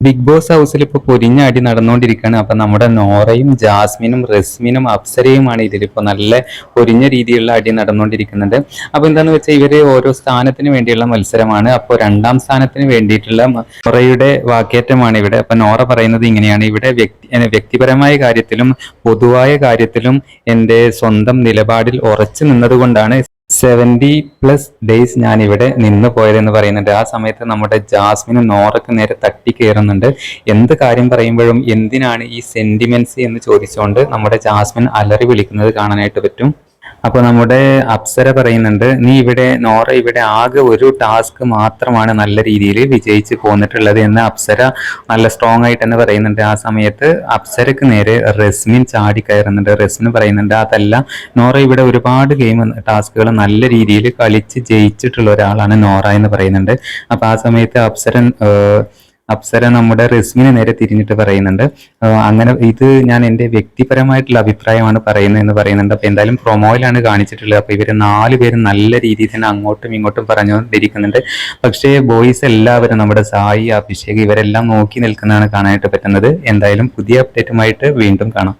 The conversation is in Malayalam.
ബിഗ് ബോസ് ഹൗസിൽ ഇപ്പോൾ പൊരിഞ്ഞ അടി നടന്നുകൊണ്ടിരിക്കുകയാണ്. അപ്പം നമ്മുടെ നോറയും ജാസ്മിനും റസ്മിനും അപ്സരയുമാണ് ഇതിലിപ്പോൾ നല്ല പൊരിഞ്ഞ രീതിയിലുള്ള അടി നടന്നുകൊണ്ടിരിക്കുന്നുണ്ട് അപ്പോൾ എന്താണെന്ന് വെച്ചാൽ ഇവർ ഓരോ സ്ഥാനത്തിന് വേണ്ടിയുള്ള മത്സരമാണ്. അപ്പോൾ രണ്ടാം സ്ഥാനത്തിന് വേണ്ടിയിട്ടുള്ള നോറയുടെ വാക്കേറ്റമാണ് ഇവിടെ. അപ്പം നോറ പറയുന്നത് ഇങ്ങനെയാണ്. ഇവിടെ വ്യക്തി വ്യക്തിപരമായ കാര്യത്തിലും പൊതുവായ കാര്യത്തിലും എന്റെ സ്വന്തം നിലപാടിൽ ഉറച്ചു നിന്നതുകൊണ്ടാണ് സെവന്റി പ്ലസ് ഡേയ്സ് ഞാൻ ഇവിടെ നിന്ന് പോയതെന്ന് പറയുന്നുണ്ട്. ആ സമയത്ത് നമ്മുടെ ജാസ്മിനും നോറക്ക് നേരെ തട്ടി കയറുന്നുണ്ട്. എന്ത് കാര്യം പറയുമ്പോഴും എന്തിനാണ് ഈ സെന്റിമെന്റ്സ് എന്ന് ചോദിച്ചുകൊണ്ട് നമ്മുടെ ജാസ്മിൻ അലറി വിളിക്കുന്നത് കാണാനായിട്ട് പറ്റും? അപ്പോൾ നമ്മുടെ അപ്സര പറയുന്നുണ്ട് നീ ഇവിടെ നോറ ഇവിടെ ആകെ ഒരു ടാസ്ക് മാത്രമാണ് നല്ല രീതിയിൽ വിജയിച്ച് പോന്നിട്ടുള്ളത് എന്ന് അപ്സര നല്ല സ്ട്രോങ് ആയിട്ട് തന്നെ പറയുന്നുണ്ട്. ആ സമയത്ത് അപ്സരക്ക് നേരെ റെസ്മിൻ ചാടി കയറുന്നുണ്ട്. റെസ്മിൻ പറയുന്നുണ്ട് അതല്ല നോറ ഇവിടെ ഒരുപാട് ഗെയിം ടാസ്കുകൾ നല്ല രീതിയിൽ കളിച്ച് ജയിച്ചിട്ടുള്ള ഒരാളാണ് നോറ എന്ന് പറയുന്നുണ്ട്. അപ്പൊ ആ സമയത്ത് അപ്സരൻ അപ്സര നമ്മുടെ റസ്മിന് നേരെ തിരിഞ്ഞിട്ട് പറയുന്നുണ്ട്. അങ്ങനെ ഇത് ഞാൻ എന്റെ വ്യക്തിപരമായിട്ടുള്ള അഭിപ്രായമാണ് പറയുന്നത് എന്ന് പറയുന്നുണ്ട്. അപ്പോൾ എന്തായാലും പ്രൊമോയിലാണ് കാണിച്ചിട്ടുള്ളത്. അപ്പോൾ ഇവർ നാല് പേരും നല്ല രീതിയിൽ തന്നെ അങ്ങോട്ടും ഇങ്ങോട്ടും പറഞ്ഞുകൊണ്ടിരിക്കുന്നുണ്ട്. പക്ഷേ ബോയ്സ് എല്ലാവരും നമ്മുടെ സായി അഭിഷേക് ഇവരെല്ലാം നോക്കി നിൽക്കുന്നതാണ് കാണാനായിട്ട് പറ്റുന്നത്. എന്തായാലും പുതിയ അപ്ഡേറ്റുമായിട്ട് വീണ്ടും കാണാം.